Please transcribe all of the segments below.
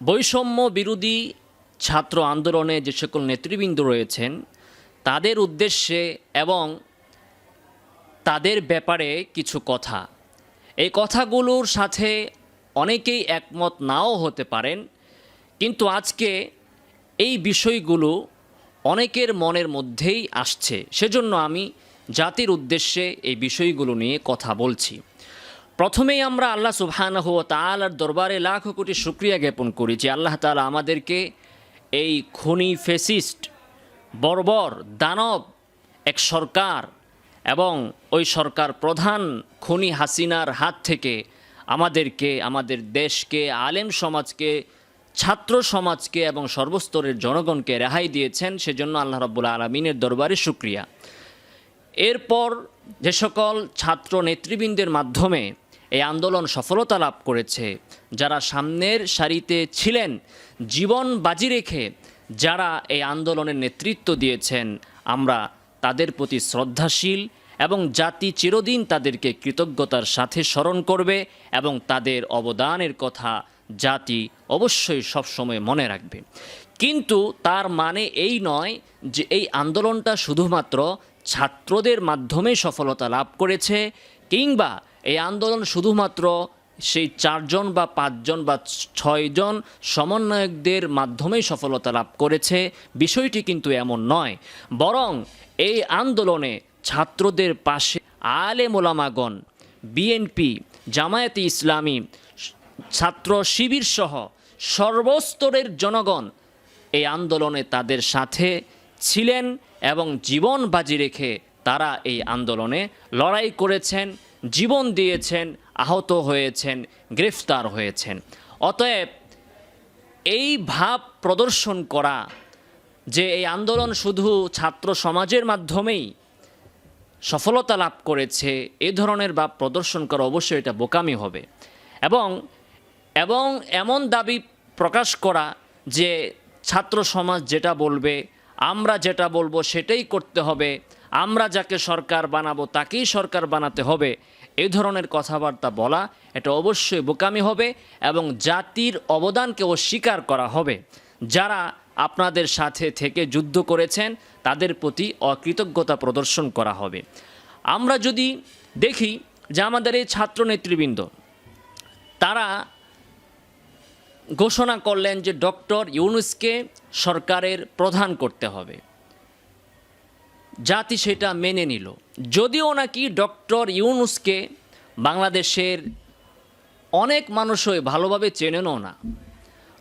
বৈষম্য বিরোধী ছাত্র আন্দোলনে যে সকল নেতৃবৃন্দ রয়েছেন, তাদের উদ্দেশ্যে এবং তাদের ব্যাপারে কিছু কথা। এই কথাগুলোর সাথে অনেকেই একমত নাও হতে পারেন, কিন্তু আজকে এই বিষয়গুলো অনেকের মনের মধ্যেই আসছে। সেজন্য আমি জাতির উদ্দেশ্যে এই বিষয়গুলো নিয়ে কথা বলছি। প্রথমেই আমরা আল্লাহ সুবহানাহ ও তাআলার দরবারে লাখ কোটি শুক্রিয়া জ্ঞাপন করি যে আল্লাহ তালা আমাদেরকে এই খনি ফেসিস্ট, বর্বর, দানব এক সরকার এবং ওই সরকার প্রধান খনি হাসিনার হাত থেকে আমাদেরকে, আমাদের দেশকে, আলেম সমাজকে, ছাত্র সমাজকে এবং সর্বস্তরের জনগণকে রেহাই দিয়েছেন। সেজন্য আল্লাহ রব্বুল আলমিনের দরবারে শুক্রিয়া। এরপর যে সকল ছাত্র নেতৃবৃন্দের মাধ্যমে এই আন্দোলন সফলতা লাভ করেছে। যারা সামনের সারিতে ছিলেন, জীবন বাজি রেখে যারা এই আন্দোলনের নেতৃত্ব দিয়েছেন, আমরা তাদের প্রতি শ্রদ্ধাশীল এবং জাতি চিরদিন তাদেরকে কৃতজ্ঞতার সাথে স্মরণ করবে এবং তাদের অবদানের কথা জাতি অবশ্যই সবসময় মনে রাখবে। কিন্তু তার মানে এই নয় যে এই আন্দোলনটা শুধুমাত্র ছাত্রদের মাধ্যমে সফলতা লাভ করেছে কিংবা এই আন্দোলন শুধুমাত্র সেই চারজন বা পাঁচজন বা ছয়জন সমন্বয়কদের মাধ্যমেই সফলতা লাভ করেছে, বিষয়টি কিন্তু এমন নয়। বরং এই আন্দোলনে ছাত্রদের পাশে আলে মোলামাগণ, বিএনপি, জামায়াতে ইসলামী, ছাত্র শিবির সহ সর্বস্তরের জনগণ এই আন্দোলনে তাদের সাথে ছিলেন এবং জীবন বাজি রেখে তারা এই আন্দোলনে লড়াই করেছেন। জীবন দিয়েছেন, আহত হয়েছেন, গ্রেফতার হয়েছেন। অতএব এই ভাব প্রদর্শন করা যে এই আন্দোলন শুধু ছাত্র সমাজের মাধ্যমেই সফলতা লাভ করেছে, এ ধরনের ভাব প্রদর্শন করা অবশ্যই এটা বোকামি হবে। এবং এবং এমন দাবি প্রকাশ করা যে ছাত্র সমাজ যেটা বলবে, আমরা যেটা বলব সেটাই করতে হবে আমরা যাকে সরকার বানাবো তাকেই সরকার বানাতে হবে। এই ধরনের কথাবার্তা বলা, এটা অবশ্যই বোকামি হবে এবং জাতির অবদানকে অস্বীকার করা হবে। যারা আপনাদের সাথে থেকে যুদ্ধ করেছেন, তাদের প্রতি অকৃতজ্ঞতা প্রদর্শন করা হবে। আমরা যদি দেখি যে আমাদের এই ছাত্র নেতৃবৃন্দ তারা ঘোষণা করলেন যে ডক্টর ইউনুসকে সরকারের প্রধান করতে হবে। জাতি সেটা মেনে নিল। যদিও নাকি ডক্টর ইউনুসকে বাংলাদেশের অনেক মানুষই ভালোভাবে চেনেনও না।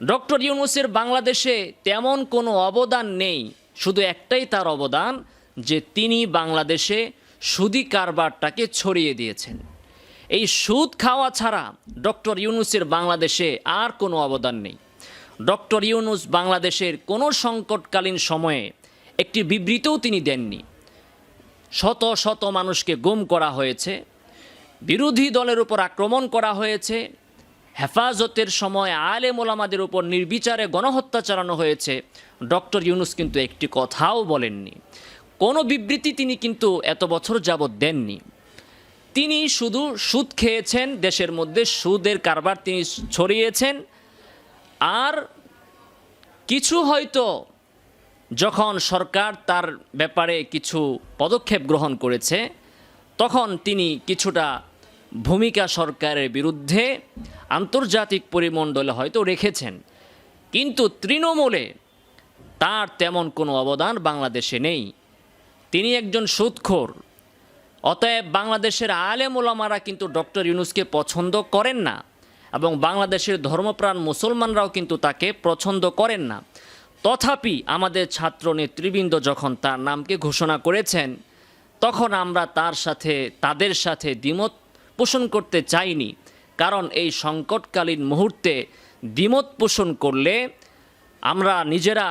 ডক্টর ইউনুসের বাংলাদেশে তেমন কোনো অবদান নেই, শুধু একটাই তার অবদান যে তিনি বাংলাদেশে সুদি কারবারটাকে ছড়িয়ে দিয়েছেন। এই সুদ খাওয়া ছাড়া ডক্টর ইউনুসের বাংলাদেশে আর কোনো অবদান নেই। ডক্টর ইউনুস বাংলাদেশের কোনো সংকটকালীন সময়ে একটি বিবৃতিও তিনি দেননি। শত শত মানুষকে গুম করা হয়েছে, বিরোধী দলের উপর আক্রমণ করা হয়েছে, হেফাজতের সময় আলে মোলামাদের উপর নির্বিচারে গণহত্যা চালানো হয়েছে। ডক্টর ইউনুস কিন্তু একটি কথাও বলেননি। কোনো বিবৃতি তিনি কিন্তু এত বছর যাবৎ দেননি। তিনি শুধু সুদ খেয়েছেন, দেশের মধ্যে সুদের কারবার তিনি ছড়িয়েছেন। আর কিছু হয়তো যখন সরকার তার ব্যাপারে কিছু পদক্ষেপ গ্রহণ করেছে, তখন তিনি কিছুটা ভূমিকা সরকারের বিরুদ্ধে আন্তর্জাতিক পরিমণ্ডলে হয়তো রেখেছেন। কিন্তু তৃণমূলে তার তেমন কোনো অবদান বাংলাদেশে নেই। তিনি একজন সুদখোর অতএব বাংলাদেশের আলেম ওলামারা কিন্তু ডক্টর ইউনুসকে পছন্দ করেন না এবং বাংলাদেশের ধর্মপ্রাণ মুসলমানরাও কিন্তু তাকে পছন্দ করেন না। তথাপি আমাদের ছাত্র নেতৃবৃন্দ যখন তার নামকে ঘোষণা করেছেন, তখন আমরা তার সাথে, তাদের সাথে দ্বিমত পোষণ করতে চাইনি। কারণ এই সংকটকালীন মুহূর্তে দ্বিমত পোষণ করলে, আমরা নিজেরা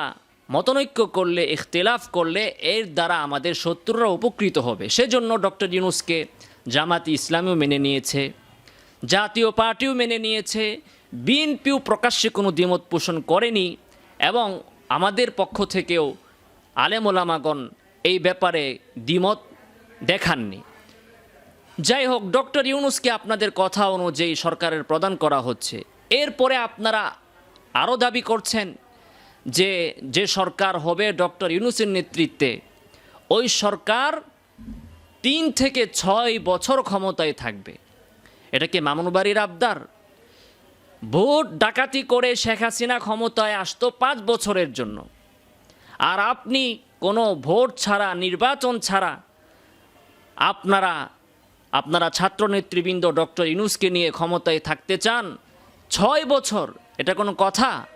মতনৈক্য করলে, ইখতিলাফ করলে এর দ্বারা আমাদের শত্রুরা উপকৃত হবে। সেজন্য ডক্টর ইউনুসকে জামাতি ইসলামীও মেনে নিয়েছে, জাতীয় পার্টিও মেনে নিয়েছে, বিএনপিও প্রকাশ্যে কোনো দ্বিমত পোষণ করেনি এবং আমাদের পক্ষ থেকেও আলেমোলামাগণ এই ব্যাপারে দ্বিমত দেখাননি। যাই হোক, ডক্টর ইউনুসকে আপনাদের কথা অনুযায়ী সরকারের প্রদান করা হচ্ছে। এরপরে আপনারা আরও দাবি করছেন যে যে সরকার হবে ডক্টর ইউনুসের নেতৃত্বে, ওই সরকার তিন থেকে ছয় বছর ক্ষমতায় থাকবে। এটা কি মামুনবাড়ির আবদার? ভোট ডাকাতি করে শেখ হাসিনা ক্ষমতায় আসতো পাঁচ বছরের জন্য। আর আপনি কোনো ভোট ছাড়া, নির্বাচন ছাড়া আপনারা আপনারা ছাত্র নেতৃবৃন্দ ডক্টর ইনুসকে নিয়ে ক্ষমতায় থাকতে চান, ছয় বছর, এটা কোনো কথা?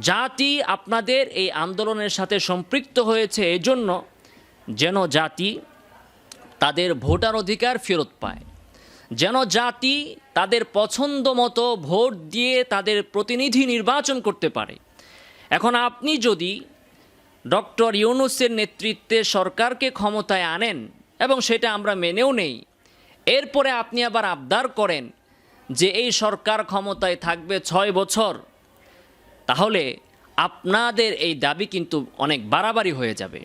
জাতি আপনাদের এই আন্দোলনের সাথে সম্পৃক্ত হয়েছে, এজন্য যেন জাতি তাদের ভোটার অধিকার ফেরত পায়। যেন জাতি তাদের পছন্দ মতো ভোট দিয়ে তাদের প্রতিনিধি নির্বাচন করতে পারে। এখন আপনি যদি ডক্টর ইউনুসের নেতৃত্বে সরকারকে ক্ষমতায় আনেন এবং সেটা আমরা মেনেও নেই, এরপরে আপনি আবার আবদার করেন যে এই সরকার ক্ষমতায় থাকবে ছয় বছর, তাহলে আপনাদের এই দাবি কিন্তু অনেক বাড়াবাড়ি হয়ে যাবে।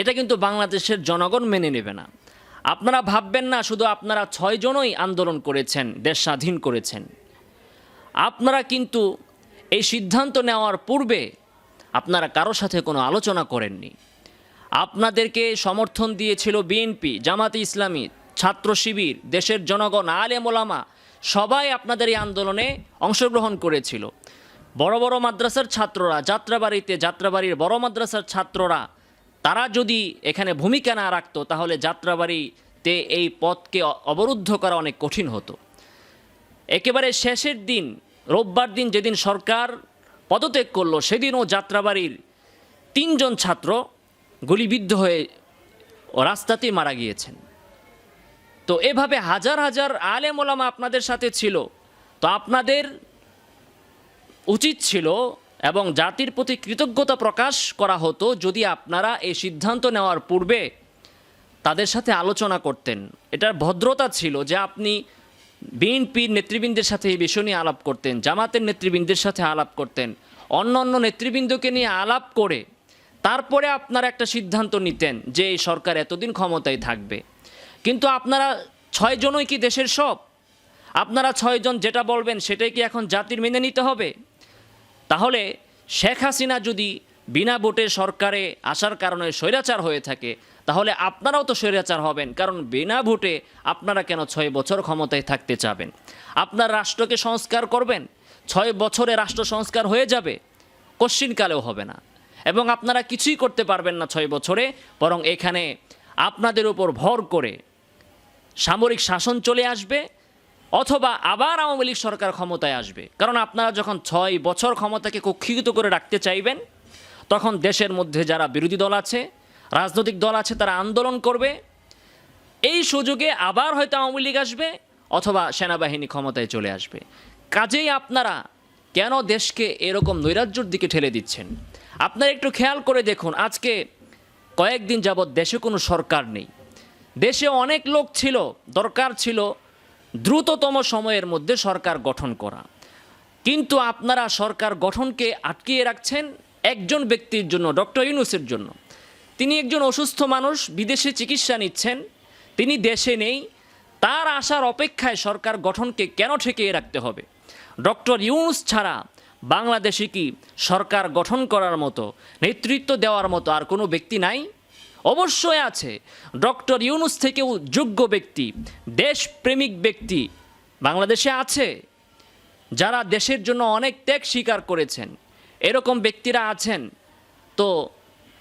এটা কিন্তু বাংলাদেশের জনগণ মেনে নেবে না। আপনারা ভাববেন না, শুধু আপনারা ছয়জনই আন্দোলন করেছেন, দেশ স্বাধীন করেছেন। আপনারা কিন্তু এই সিদ্ধান্ত নেওয়ার পূর্বে আপনারা কারোর সাথে কোনো আলোচনা করেননি। আপনাদেরকে সমর্থন দিয়েছিল বিএনপি, জামাতে ইসলামী, ছাত্র শিবির, দেশের জনগণ, আলেম ওলামা, সবাই আপনাদের এই আন্দোলনে অংশগ্রহণ করেছিল। বড় বড় মাদ্রাসার ছাত্ররা, যাত্রাবাড়িতে যাত্রাবাড়ির বড় মাদ্রাসার ছাত্ররা তারা যদি এখানে ভূমিকা না রাখতো, তাহলে যাত্রাবাড়িতে এই পথকে অবরুদ্ধ করা অনেক কঠিন হতো। একেবারে শেষের দিন, রোববার দিন যেদিন সরকার পদত্যাগ করল, সেদিনও যাত্রাবাড়ির তিনজন ছাত্র গুলিবিদ্ধ হয়ে রাস্তাতেই মারা গিয়েছেন। তো এভাবে হাজার হাজার আলেম ওলামা আপনাদের সাথে ছিল। তো আপনাদের উচিত ছিল এবং জাতির প্রতি কৃতজ্ঞতা প্রকাশ করা হতো যদি আপনারা এই সিদ্ধান্ত নেওয়ার পূর্বে তাদের সাথে আলোচনা করতেন। এটার ভদ্রতা ছিল যে আপনি বিএনপির নেতৃবৃন্দের সাথে এই বিষয় নিয়ে আলাপ করতেন, জামাতের নেতৃবৃন্দের সাথে আলাপ করতেন, অন্য অন্য নেতৃবৃন্দকে নিয়ে আলাপ করে তারপরে আপনারা একটা সিদ্ধান্ত নিতেন যে এই সরকার এতদিন ক্ষমতায় থাকবে। কিন্তু আপনারা ছয়জনই কি দেশের সব? আপনারা ছয়জন যেটা বলবেন সেটাই কি এখন জাতির মেনে নিতে হবে? তাহলে শেখ হাসিনা যদি বিনা ভোটে সরকারে আসার কারণে স্বৈরাচার হয়ে থাকে, তাহলে আপনারাও তো স্বৈরাচার হবেন, কারণ বিনা ভোটে আপনারা কেন ছয় বছর ক্ষমতায় থাকতে চাবেন? আপনার রাষ্ট্রকে সংস্কার করবেন, ছয় বছরে রাষ্ট্র সংস্কার হয়ে যাবে, কশ্চিনকালেও হবে না। এবং আপনারা কিছুই করতে পারবেন না ছয় বছরে, বরং এখানে আপনাদের উপর ভর করে সামরিক শাসন চলে আসবে অথবা আবার আওয়ামী লীগ সরকার ক্ষমতায় আসবে। কারণ আপনারা যখন ছয় বছর ক্ষমতাকে কক্ষিগত করে রাখতে চাইবেন, তখন দেশের মধ্যে যারা বিরোধী দল আছে, রাজনৈতিক দল আছে, তারা আন্দোলন করবে। এই সুযোগে আবার হয়তো আওয়ামী লীগ আসবে অথবা সেনাবাহিনী ক্ষমতায় চলে আসবে। কাজেই আপনারা কেন দেশকে এরকম নৈরাজ্যর দিকে ঠেলে দিচ্ছেন? আপনারা একটু খেয়াল করে দেখুন, আজকে কয়েকদিন যাবৎ দেশে কোনো সরকার নেই। দেশে অনেক লোক ছিল, দরকার ছিল দ্রুততম সময়ের মধ্যে সরকার গঠন করা। কিন্তু আপনারা সরকার গঠনকে আটকিয়ে রাখছেন একজন ব্যক্তির জন্য, ডক্টর ইউনুসের জন্য। তিনি একজন অসুস্থ মানুষ, বিদেশে চিকিৎসা নিচ্ছেন, তিনি দেশে নেই। তার আসার অপেক্ষায় সরকার গঠনকে কেন ঠেকিয়ে রাখতে হবে? ডক্টর ইউনুস ছাড়া বাংলাদেশে কি সরকার গঠন করার মতো, নেতৃত্ব দেওয়ার মতো আর কোনো ব্যক্তি নাই? অবশ্যই আছে। ডক্টর ইউনুস থেকেও যোগ্য ব্যক্তি, দেশপ্রেমিক ব্যক্তি বাংলাদেশে আছে, যারা দেশের জন্য অনেক ত্যাগ স্বীকার করেছেন। এরকম ব্যক্তিরা আছেন। তো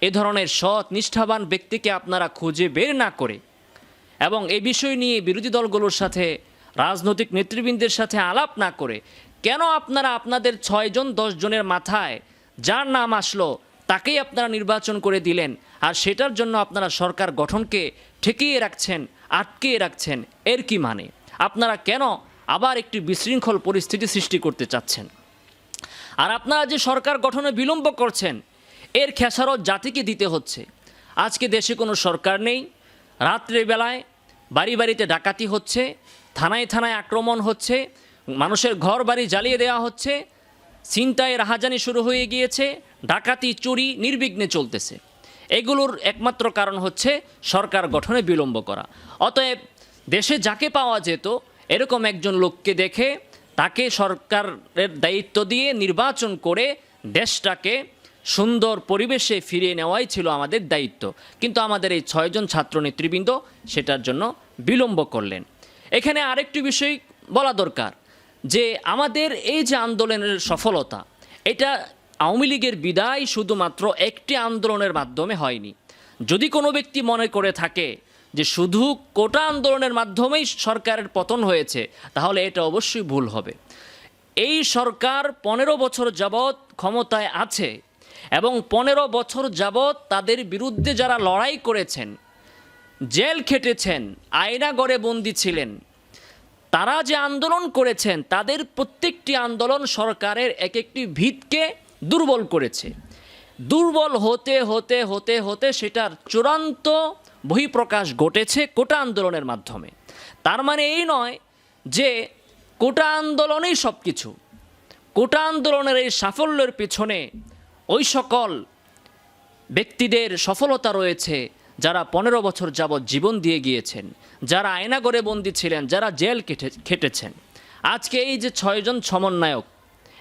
এ ধরনের সৎ, নিষ্ঠাবান ব্যক্তিকে আপনারা খুঁজে বের না করে এবং এই বিষয় নিয়ে বিরোধী দলগুলোর সাথে, রাজনৈতিক নেতৃবৃন্দের সাথে আলাপ না করে, কেন আপনারা আপনাদের ছয়জন জনের মাথায় যার নাম আসলো তাকেই আপনারা নির্বাচন করে দিলেন? আর সেটার জন্য আপনারা সরকার গঠনকে ঠেকিয়ে রাখছেন, আটকিয়ে রাখছেন। এর কি মানে? আপনারা কেন আবার একটি বিশৃঙ্খল পরিস্থিতি সৃষ্টি করতে চাচ্ছেন? আর আপনারা যে সরকার গঠনে বিলম্ব করছেন, এর খেসারত জাতিকে দিতে হচ্ছে। আজকে দেশে কোনো সরকার নেই, রাত্রের বেলায় বাড়ি বাড়িতে ডাকাতি হচ্ছে, থানায় থানায় আক্রমণ হচ্ছে, মানুষের ঘর বাড়ি জ্বালিয়ে দেওয়া হচ্ছে ছিনতাই রাহাজানি শুরু হয়ে গিয়েছে, ডাকাতি চুরি নির্বিঘ্নে চলতেছে। এগুলোর একমাত্র কারণ হচ্ছে সরকার গঠনে বিলম্ব করা। অতএব দেশে যাকে পাওয়া যেত, এরকম একজন লোককে দেখে তাকে সরকারের দায়িত্ব দিয়ে নির্বাচন করে দেশটাকে সুন্দর পরিবেশে ফিরিয়ে নেওয়াই ছিল আমাদের দায়িত্ব। কিন্তু আমাদের এই ছয়জন ছাত্র নেতৃবৃন্দ সেটার জন্য বিলম্ব করলেন। এখানে আরেকটি বিষয় বলা দরকার, যে আমাদের এই যে আন্দোলনের সফলতা, এটা আওয়ামী লীগের বিদায় শুধুমাত্র একটি আন্দোলনের মাধ্যমে হয়নি। যদি কোনো ব্যক্তি মনে করে থাকে যে শুধু কোটা আন্দোলনের মাধ্যমেই সরকারের পতন হয়েছে, তাহলে এটা অবশ্যই ভুল হবে। এই সরকার পনেরো বছর যাবৎ ক্ষমতায় আছে এবং পনেরো বছর যাবৎ তাদের বিরুদ্ধে যারা লড়াই করেছেন, জেল খেটেছেন আয়নাগড়ে বন্দী ছিলেন, তারা যে আন্দোলন করেছেন, তাদের প্রত্যেকটি আন্দোলন সরকারের এক একটি ভিতকে দুর্বল করেছে। দুর্বল হতে হতে হতে হতে সেটার চূড়ান্ত বহিঃপ্রকাশ ঘটেছে কোটা আন্দোলনের মাধ্যমে। তার মানে এই নয় যে কোটা আন্দোলনেই সব কিছু কোটা আন্দোলনের এই সাফল্যের পিছনে ওই সকল ব্যক্তিদের সফলতা রয়েছে যারা পনেরো বছর যাবৎ জীবন দিয়ে গিয়েছেন, যারা আয়নাগরে বন্দী ছিলেন, যারা জেল কেটে, খেটেছেন। আজকে এই যে ছয়জন সমন্বয়ক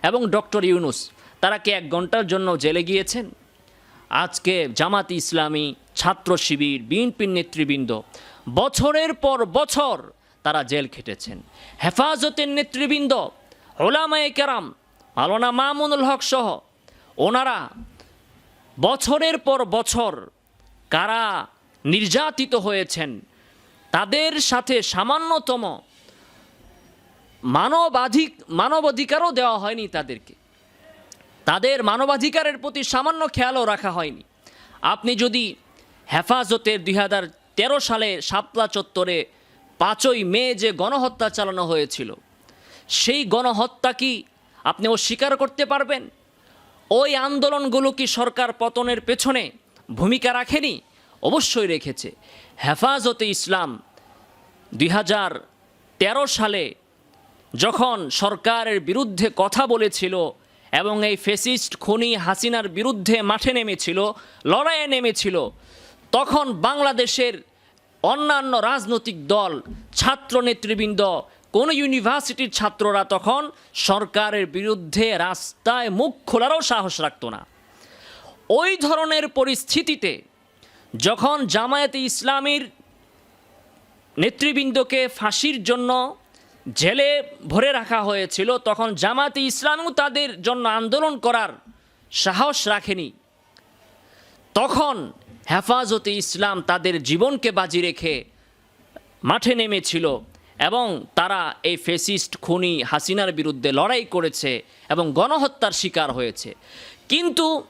এবং ডক্টর ইউনুস তারা কি এক ঘণ্টার জন্য জেলে গিয়েছেন? আজকে জামাত ইসলামী, ছাত্র শিবির, বিএনপির নেতৃবৃন্দ বছরের পর বছর তারা জেল খেটেছেন। হেফাজতের নেতৃবৃন্দ, ওলামায়ে কেরাম আলোনা মামুনুল হক সহ ওনারা বছরের পর বছর কারা নির্যাতিত হয়েছেন, তাদের সাথে সামান্যতম মানবাধিক, মানবাধিকারও দেওয়া হয়নি তাদেরকে। তাদের মানবাধিকারের প্রতি সামান্য খেয়ালও রাখা হয়নি। আপনি যদি হেফাজতের দুই হাজার তেরো সালে শাপলা চত্বরে পাঁচই মে যে গণহত্যা চালানো হয়েছিল, সেই গণহত্যা কি আপনি অস্বীকার করতে পারবেন? ওই আন্দোলনগুলো কি সরকার পতনের পেছনে ভূমিকা রাখেনি? অবশ্যই রেখেছে। হেফাজতে ইসলাম দুই হাজার তেরো সালে যখন সরকারের বিরুদ্ধে কথা বলেছিল এবং এই ফেসিস্ট খনি হাসিনার বিরুদ্ধে মাঠে নেমেছিল, লড়াইয়ে নেমেছিল। তখন বাংলাদেশের অন্যান্য রাজনৈতিক দল ছাত্র নেতৃবৃন্দ কোন ইউনিভার্সিটির ছাত্ররা তখন সরকারের বিরুদ্ধে রাস্তায় মুখ খোলারও সাহস রাখতো না। ওই ধরনের পরিস্থিতিতে যখন জামায়াতে ইসলামীর নেতৃবৃন্দকে ফাঁসির জন্য জেলে ভরে রাখা হয়েছিল, তখন জামাতে ইসলামও তাদের জন্য আন্দোলন করার সাহস রাখেনি। তখন হেফাজতে ইসলাম তাদের জীবনকে বাজি রেখে মাঠে নেমেছিল এবং তারা এই ফেসিস্ট খুনি হাসিনার বিরুদ্ধে লড়াই করেছে এবং গণহত্যার শিকার হয়েছে। কিন্তু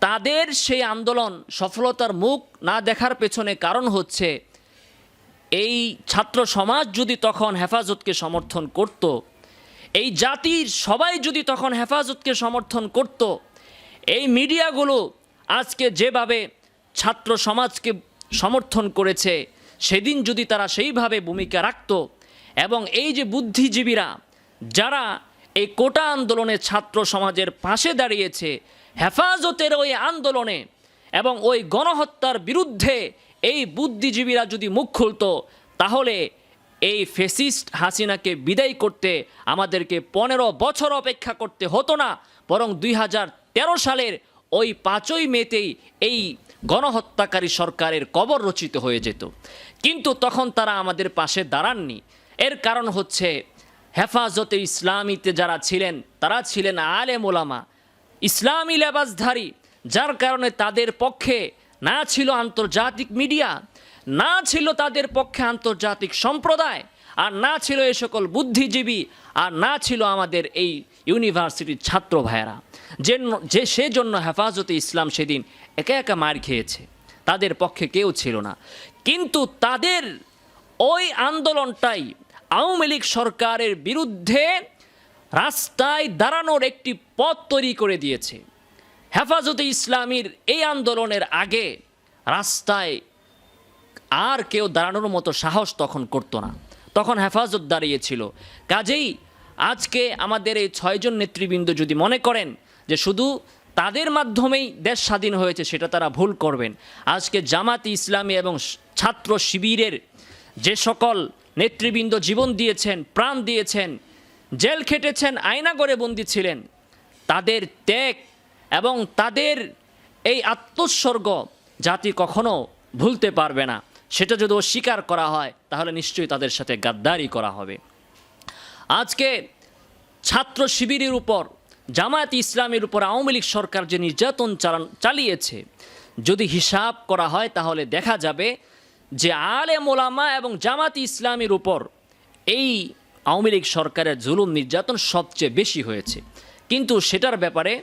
তাদের সেই আন্দোলন সফলতার মুখ না দেখার পেছনে কারণ হচ্ছে এই ছাত্র সমাজ যদি তখন হেফাজতকে সমর্থন করত, এই জাতির সবাই যদি তখন হেফাজতকে সমর্থন করত, এই মিডিয়াগুলো আজকে যেভাবে ছাত্র সমাজকে সমর্থন করেছে, সেদিন যদি তারা সেইভাবে ভূমিকা রাখত এবং এই যে বুদ্ধিজীবীরা যারা এই কোটা আন্দোলনে ছাত্র সমাজের পাশে দাঁড়িয়েছে, হেফাজতের ওই আন্দোলনে এবং ওই গণহত্যার বিরুদ্ধে এই বুদ্ধিজীবীরা যদি মুখ খুলতো, তাহলে এই ফেসিস্ট হাসিনাকে বিদায় করতে আমাদেরকে পনেরো বছর অপেক্ষা করতে হতো না, বরং দুই হাজার তেরো সালের ওই পাঁচই মেতেই এই গণহত্যাকারী সরকারের কবর রচিত হয়ে যেত। কিন্তু তখন তারা আমাদের পাশে দাঁড়াননি। এর কারণ হচ্ছে হেফাজতে ইসলামীতে যারা ছিলেন, তারা ছিলেন আলে মোলামা ইসলামী লেবাসধারী, যার কারণে তাদের পক্ষে না ছিল আন্তর্জাতিক মিডিয়া, না ছিল তাদের পক্ষে আন্তর্জাতিক সম্প্রদায়, আর না ছিল এই সকল বুদ্ধিজীবী, আর না ছিল আমাদের এই ইউনিভার্সিটির ছাত্র ভাইয়েরা। যে সেজন্য হেফাজতে ইসলাম সেদিন একা একা মার খেয়েছে। তাদের পক্ষে কেউ ছিল না। কিন্তু তাদের ওই আন্দোলনটাই আওয়ামী লীগ সরকারের বিরুদ্ধে রাস্তায় দাঁড়ানোর একটি পথ তৈরি করে দিয়েছে। হেফাজতে ইসলামীর এই আন্দোলনের আগে রাস্তায় আর কেউ দাঁড়ানোর মতো সাহস তখন করতো না। তখন হেফাজত দাঁড়িয়েছিল। কাজেই আজকে আমাদের এই ছয়জন নেতৃবৃন্দ যদি মনে করেন যে শুধু তাদের মাধ্যমেই দেশ স্বাধীন হয়েছে, সেটা তারা ভুল করবেন। আজকে জামাত ইসলামী এবং ছাত্র শিবিরের যে সকল নেতৃবৃন্দ জীবন দিয়েছেন, প্রাণ দিয়েছেন, জেল খেটেছেন আয়নাগরে বন্দী ছিলেন, তাদের ত্যাগ এবং তাদের এই আত্মোৎসর্গ জাতি কখনো ভুলতে পারবে না। সেটা যদি অস্বীকার করা হয়, তাহলে নিশ্চয়ই তাদের সাথে গাদ্দারি করা হবে। আজকে ছাত্র শিবিরের উপর, জামায়াত ইসলামের উপর আওয়ামী লীগ সরকার যে নির্যাতন চালিয়েছে, যদি হিসাব করা হয়, তাহলে দেখা যাবে যে আলে মোলামা এবং জামাত ইসলামের উপর এই আওয়ামী লীগ সরকারের জুলুম, নির্যাতন সবচেয়ে বেশি হয়েছে। কিন্তু সেটার ব্যাপারে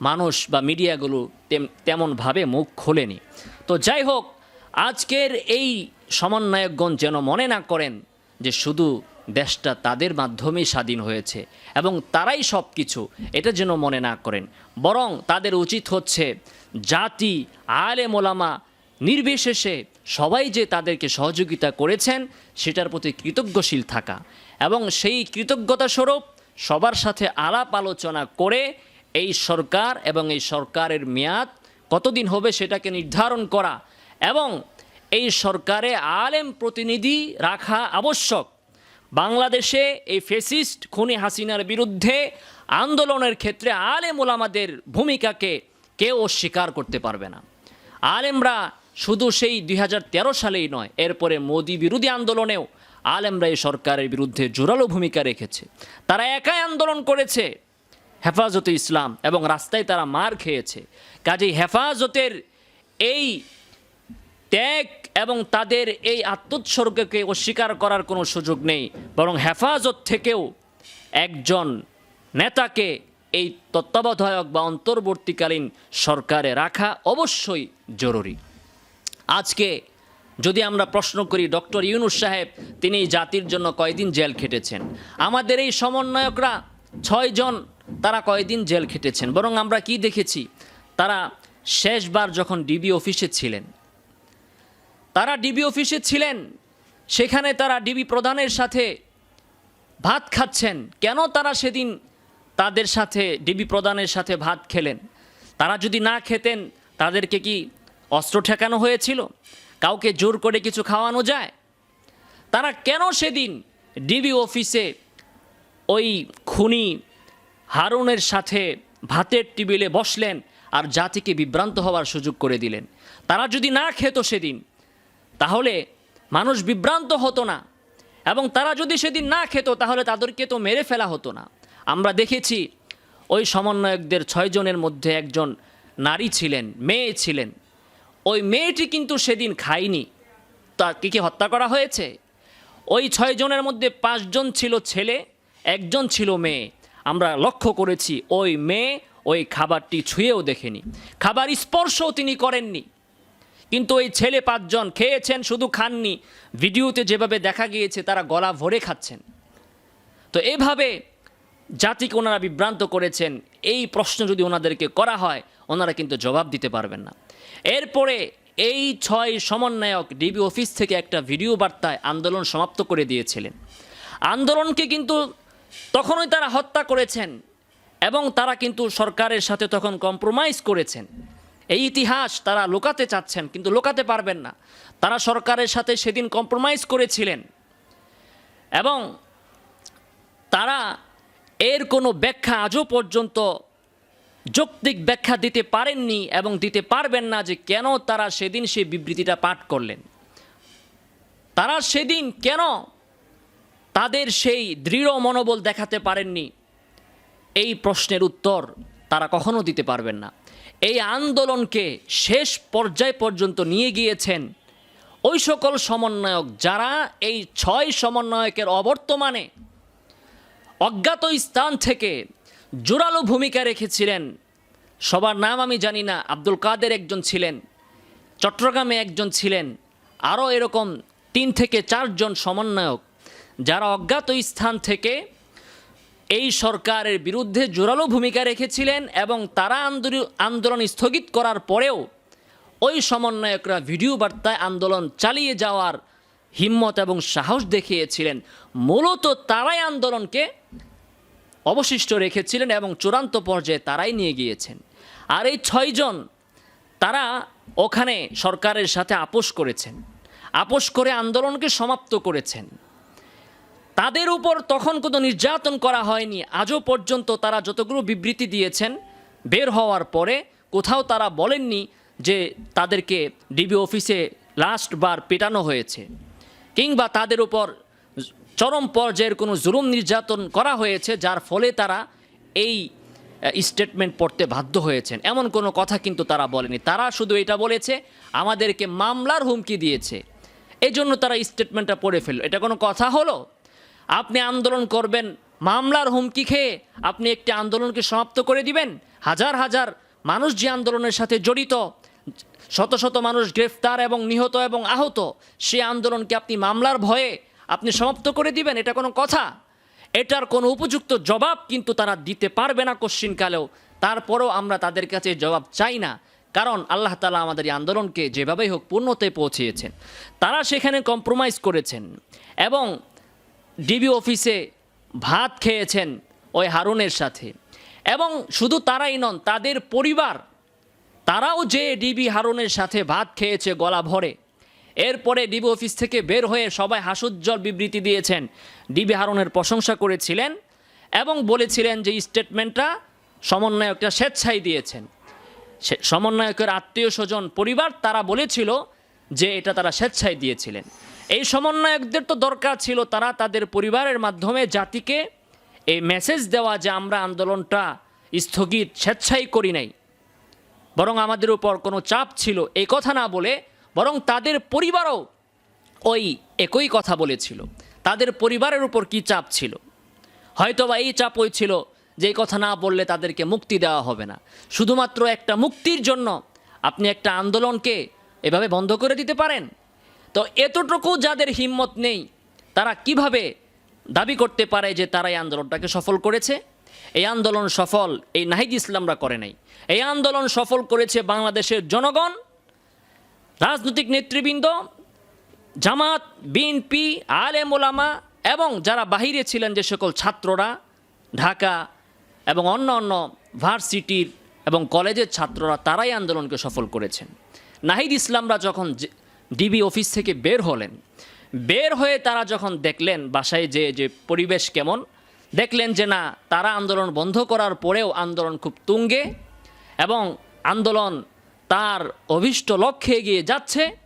মানুষ বা মিডিয়াগুলো তেম- তেমনভাবে মুখ খোলেনি। তো যাই হোক, আজকের এই সমন্বয়কগণ যেন মনে না করেন যে শুধু দেশটা তাদের মাধ্যমেই স্বাধীন হয়েছে এবং তারাই সব কিছু এটা যেন মনে না করেন। বরং তাদের উচিত হচ্ছে জাতি আলে মোলামা নির্বিশেষে সবাই যে তাদেরকে সহযোগিতা করেছেন, সেটার প্রতি কৃতজ্ঞশীল থাকা এবং সেই কৃতজ্ঞতা স্বরূপ সবার সাথে আলাপ আলোচনা করে এই সরকার এবং এই সরকারের মেয়াদ কতদিন হবে সেটাকে নির্ধারণ করা এবং এই সরকারে আলেম প্রতিনিধি রাখা আবশ্যক। বাংলাদেশে এই ফেসিস্ট খুনি হাসিনার বিরুদ্ধে আন্দোলনের ক্ষেত্রে আলেম ওলামাদের ভূমিকাকে কেউ অস্বীকার করতে পারবে না। আলেমরা শুধু সেই দুই হাজার তেরো সালেই নয়, এরপরে মোদি বিরোধী আন্দোলনেও আলেমরা এই সরকারের বিরুদ্ধে জোরালো ভূমিকা রেখেছে। তারা একাই আন্দোলন করেছে। হেফাজতে ইসলাম এবং রাস্তায় তারা মার খেয়েছে। কাজেই হেফাজতের এই ত্যাগ এবং তাদের এই আত্মোৎসর্গকে অস্বীকার করার কোনো সুযোগ নেই। বরং হেফাজত থেকেও একজন নেতাকে এই তত্ত্বাবধায়ক বা অন্তর্বর্তীকালীন সরকারে রাখা অবশ্যই জরুরি। আজকে যদি আমরা প্রশ্ন করি, ডক্টর ইউনুস সাহেব, তিনি জাতির জন্য কয়দিন জেল খেটেছেন? আমাদের এই সমন্বয়করা ছয়জন তারা কয়দিন জেল খেটেছেন। বরং আমরা কি দেখেছি, তারা শেষবার যখন ডিবি অফিসে ছিলেন। তারা ডিবি অফিসে ছিলেন, সেখানে তারা ডিবি প্রধানের সাথে ভাত খাচ্ছেন। কেন তারা সেদিন তাদের সাথে ডিবি প্রধানের সাথে ভাত খেলেন? তারা যদি না খেতেন, তাদেরকে কি অস্ত্র ঠেকানো হয়েছিল? কাউকে জোর করে কিছু খাওয়ানো যায়? তারা কেন সেদিন ডিবি অফিসে ওই খুনি হারুনের সাথে ভাতের টেবিলে বসলেন আর জাতিকে বিভ্রান্ত হওয়ার সুযোগ করে দিলেন। তারা যদি না খেত সেদিন, তাহলে মানুষ বিভ্রান্ত হতো না। এবং তারা যদি সেদিন না খেত, তাহলে তাদেরকে তো মেরে ফেলা হতো না। আমরা দেখেছি ওই সমন্বয়কদের ছয়জনের মধ্যে একজন নারী ছিলেন, মেয়ে ছিলেন। ওই মেয়েটি কিন্তু সেদিন খায়নি। তাকে কি হত্যা করা হয়েছে? ওই ছয়জনের মধ্যে পাঁচজন ছিল ছেলে, একজন ছিল মেয়ে। আমরা লক্ষ্য করেছি, ওই মেয়ে ওই খাবারটি ছুঁয়েও দেখেনি। খাবার স্পর্শও তিনি করেননি। কিন্তু ওই ছেলে পাঁচজন খেয়েছেন, শুধু খাননি। ভিডিওতে যেভাবে দেখা গিয়েছে, তারা গলা ভরে খাচ্ছেন। তো এভাবে জাতিকে ওনারা বিভ্রান্ত করেছেন, এই প্রশ্ন যদি ওনাদেরকে করা হয়, ওনারা কিন্তু জবাব দিতে পারবেন না। এরপরে এই ছয় সমন্বয়ক ডিবি অফিস থেকে একটা ভিডিও বার্তায় আন্দোলন সমাপ্ত করে দিয়েছিলেন। আন্দোলনকে কিন্তু তখনই তারা হত্যা করেছেন এবং তারা কিন্তু সরকারের সাথে তখন কম্প্রোমাইজ করেছেন। এই ইতিহাস তারা লোকাতে চাচ্ছেন, কিন্তু লুকাতে পারবেন না। তারা সরকারের সাথে সেদিন কম্প্রোমাইজ করেছিলেন। এবং তারা এর কোনো ব্যাখ্যা আজও পর্যন্ত যৌক্তিক ব্যাখ্যা দিতে পারেননি এবং দিতে পারবেন না যে কেন তারা সেদিন সেই বিবৃতিটা পাঠ করলেন। তারা সেদিন কেন তাদের সেই দৃঢ় মনোবল দেখাতে পারেননি। এই প্রশ্নের উত্তর তারা কখনো দিতে পারবেন না। এই আন্দোলনকে শেষ পর্যায় পর্যন্ত নিয়ে গিয়েছেন ওই সকল সমন্বয়ক যারা এই ছয় সমন্বয়কের অবর্তমানে অজ্ঞাত স্থান থেকে জোরালো ভূমিকা রেখেছিলেন। সবার নাম আমি জানি না, আব্দুল কাদের একজন ছিলেন, চট্টগ্রামে একজন ছিলেন, আরও এরকম তিন থেকে চারজন সমন্বয়ক যারা অজ্ঞাত স্থান থেকে এই সরকারের বিরুদ্ধে জোরালো ভূমিকা রেখেছিলেন এবং তারা আন্দোলন স্থগিত করার পরেও ওই সমন্বয়করা ভিডিও বার্তায় আন্দোলন চালিয়ে যাওয়ার হিম্মত এবং সাহস দেখিয়েছিলেন। মূলত তারাই আন্দোলনকে অবশিষ্ট রেখেছিলেন এবং চূড়ান্ত পর্যায়ে তারাই নিয়ে গিয়েছেন। আর এই ছয়জন তারা ওখানে সরকারের সাথে আপোষ করেছেন। আপোষ করে আন্দোলনকে সমাপ্ত করেছেন। তাদের উপর তখন কোনো নির্যাতন করা হয়নি। আজও পর্যন্ত তারা যতগুলো বিবৃতি দিয়েছেন, বের হওয়ার পরে কোথাও তারা বলেননি যে তাদেরকে ডিবি অফিসে লাস্ট বার পেটানো হয়েছে কিংবা তাদের উপর চরম পর্যায়ের কোনো জুলুম নির্যাতন করা হয়েছে, যার ফলে তারা এই স্টেটমেন্ট পড়তে বাধ্য হয়েছেন। এমন কোনো কথা কিন্তু তারা বলেনি। তারা শুধু এটা বলেছে, আমাদেরকে মামলার হুমকি দিয়েছে। এই জন্য তারা স্টেটমেন্টটা পড়ে ফেলল। এটা কোনো কথা হলো? আপনি আন্দোলন করবেন, মামলার হুমকি খেয়ে আপনি একটি আন্দোলনকে সমাপ্ত করে দিবেন। হাজার হাজার মানুষ যে আন্দোলনের সাথে জড়িত, শত শত মানুষ গ্রেফতার এবং নিহত এবং আহত সে আন্দোলনকে আপনি মামলার ভয়ে আপনি সমাপ্ত করে দিবেন, এটা কোনো কথা। এটার কোনো উপযুক্ত জবাব কিন্তু তারা দিতে পারবে না কোশ্চিনকালেও। তারপরেও আমরা তাদের কাছে জবাব চাই না, কারণ আল্লাহ তালা আমাদের এই আন্দোলনকে যেভাবেই হোক পূর্ণতায় পৌঁছিয়েছেন তারা সেখানে কম্প্রোমাইজ করেছেন এবং ডিবি অফিসে ভাত খেয়েছেন ওই হারুনের সাথে। এবং শুধু তারাই নন, তাদের পরিবার, তারাও যে ডিবি হারুনের সাথে ভাত খেয়েছে গলা ভরে। এরপরে ডিবি অফিস থেকে বের হয়ে সবাই হাসুজ্জ্বল বিবৃতি দিয়েছেন। ডিবি হারুনের প্রশংসা করেছিলেন এবং বলেছিলেন যে স্টেটমেন্টটা সমন্বয়কটা স্বেচ্ছায় দিয়েছেন। সমন্বয়কের আত্মীয় স্বজন, পরিবার, তারা বলেছিল যে এটা তারা স্বেচ্ছায় দিয়েছিলেন। এই সমন্বয়কদের তো দরকার ছিল, তারা তাদের পরিবারের মাধ্যমে জাতিকে এই মেসেজ দেওয়া যে আমরা আন্দোলনটা স্থগিত, স্বেচ্ছাই করি নাই। বরং আমাদের উপর কোনো চাপ ছিল, এই কথা না বলে বরং তাদের পরিবারও ওই একই কথা বলেছিল। তাদের পরিবারের উপর কি চাপ ছিল? হয়তোবা এই চাপ ওই ছিল যে এই কথা না বললে তাদেরকে মুক্তি দেওয়া হবে না। শুধুমাত্র একটা মুক্তির জন্য আপনি একটা আন্দোলনকে এভাবে বন্ধ করে দিতে পারেন? তো এতটুকু যাদের হিম্মত নেই, তারা কীভাবে দাবি করতে পারে যে তারা এই আন্দোলনটাকে সফল করেছে? এই আন্দোলন সফল, এই নাহিদ ইসলামরা করে নাই। এই আন্দোলন সফল করেছে বাংলাদেশের জনগণ, রাজনৈতিক নেতৃবৃন্দ, জামাত, বিএনপি, আলেম ওলামা এবং যারা বাহিরে ছিলেন যে সকল ছাত্ররা ঢাকা এবং অন্য অন্য ভার্সিটির এবং কলেজের ছাত্ররা, তারাই আন্দোলনকে সফল করেছেন। নাহিদ ইসলামরা যখন ডিবি অফিস থেকে বের হলেন। বের হয়ে তারা যখন দেখলেন বাসায় যে যে পরিবেশ কেমন, দেখলেন যে না, তারা আন্দোলন বন্ধ করার পরেও আন্দোলন খুব তুঙ্গে এবং আন্দোলন তার অভিষ্ট লক্ষ্যে এগিয়ে যাচ্ছে,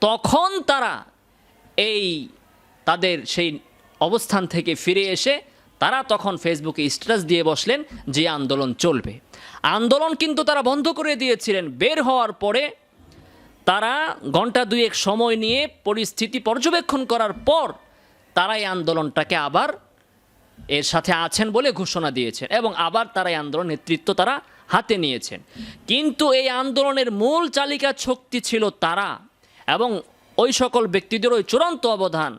তখন তারা এই তাদের সেই অবস্থান থেকে ফিরে এসে তারা তখন ফেসবুকে স্ট্যাটাস দিয়ে বসলেন যে, আন্দোলন চলবে। আন্দোলন কিন্তু তারা বন্ধ করে দিয়েছিলেন। বের হওয়ার পরে তারা ঘণ্টা দুয়েক সময় নিয়ে পরিস্থিতি পর্যবেক্ষণ করার পর তারা এই আন্দোলনটাকে আবার এর সাথে আছেন বলে ঘোষণা দিয়েছেন এবং আবার তারা এই আন্দোলন নেতৃত্ব তারা হাতে নিয়েছেন। কিন্তু এই আন্দোলনের মূল চালিকা শক্তি ছিল তারা এবং ওই সকল ব্যক্তিদের ওই চূড়ান্ত অবদান,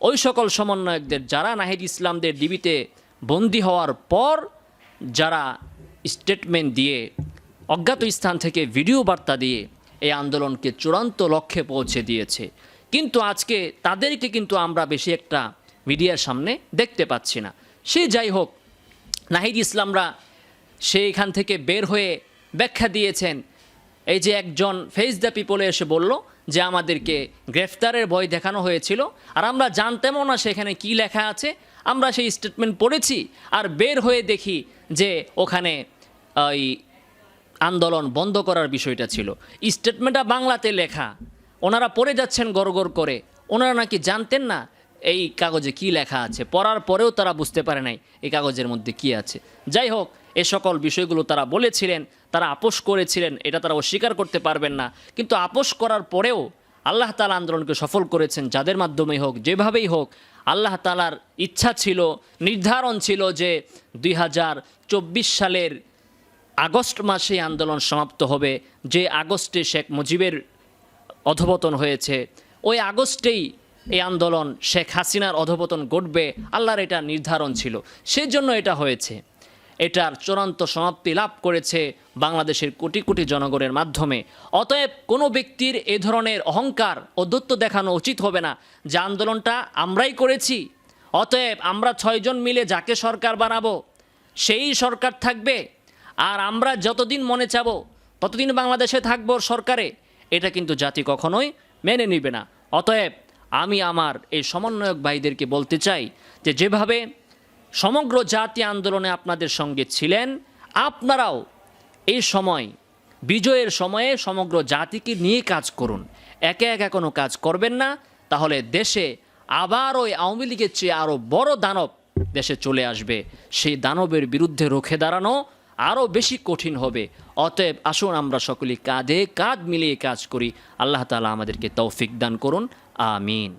ওই সকল সমন্বয়কদের যারা নাহিদ ইসলামদের ডিবিতে বন্দী হওয়ার পর যারা স্টেটমেন্ট দিয়ে, অজ্ঞাত স্থান থেকে ভিডিও বার্তা দিয়ে এই আন্দোলনকে চূড়ান্ত লক্ষ্যে পৌঁছে দিয়েছে। কিন্তু আজকে তাদেরকে কিন্তু আমরা বেশি একটা মিডিয়ার সামনে দেখতে পাচ্ছি না। সে যাই হোক, নাহিদ ইসলামরা সে এখান থেকে বের হয়ে ব্যাখ্যা দিয়েছেন। এই যে একজন ফেস দ্য পিপলে এসে বলল যে, আমাদেরকে গ্রেফতারের ভয় দেখানো হয়েছিল আর আমরা জানতামও না সেখানে কি লেখা আছে। আমরা সেই স্টেটমেন্ট পড়েছি আর বের হয়ে দেখি যে ওখানে ওই আন্দোলন বন্ধ করার বিষয়টা ছিল। স্টেটমেন্টটা বাংলাতে লেখা। ওনারা পড়ে যাচ্ছেন গড়গড় করে। ওনারা নাকি জানতেন না এই কাগজে কি লেখা আছে। পড়ার পরেও তারা বুঝতে পারে নাই এই কাগজের মধ্যে কি আছে। যাই হোক, এ সকল বিষয়গুলো তারা বলেছিলেন, তারা আপোষ করেছিলেন, এটা তারা অস্বীকার করতে পারবেন না। কিন্তু আপোষ করার পরেও আল্লাহ তালা আন্দোলনকে সফল করেছেন যাদের মাধ্যমেই হোক, যেভাবেই হোক। আল্লাহ তালার ইচ্ছা ছিল, নির্ধারণ ছিল যে দুই হাজার চব্বিশ সালের আগস্ট মাসে আন্দোলন সমাপ্ত হবে, যে আগস্টে শেখ মুজিবের অধপতন হয়েছে, ওই আগস্টেই এই আন্দোলন শেখ হাসিনার অধপতন ঘটবে, আল্লাহর এটা নির্ধারণ ছিল। সেই জন্য এটা হয়েছে। এটার চূড়ান্ত সমাপ্তি লাভ করেছে বাংলাদেশের কোটি কোটি জনগণের মাধ্যমে। অতএব কোনো ব্যক্তির এ ধরনের অহংকার অধ্যত্ব দেখানো উচিত হবে না, যে আন্দোলনটা আমরাই করেছি। অতএব আমরা ছয়জন মিলে যাকে সরকার বানাবো, সেই সরকার থাকবে আর আমরা যতদিন মনে চাবো, ততদিন বাংলাদেশে থাকব সরকারে, এটা কিন্তু জাতি কখনোই মেনে নিবে না। অতএব আমি আমার এই সমন্বয়ক ভাইদেরকে বলতে চাই যে যেভাবে সমগ্র জাতি আন্দোলনে আপনাদের সঙ্গে ছিলেন, আপনারাও এই সময়, বিজয়ের সময়ে সমগ্র জাতিকে নিয়ে কাজ করুন। একে একা কোনো কাজ করবেন না, তাহলে দেশে আবার ওই আওয়ামী লীগের চেয়ে আরও বড় দানব দেশে চলে আসবে। সেই দানবের বিরুদ্ধে রুখে দাঁড়ানো আরও বেশি কঠিন হবে। অতএব আসুন আমরা সকলে কাঁধে কাঁধ মিলিয়ে কাজ করি। আল্লাহ তালা আমাদেরকে তৌফিক দান করুন। আমিন।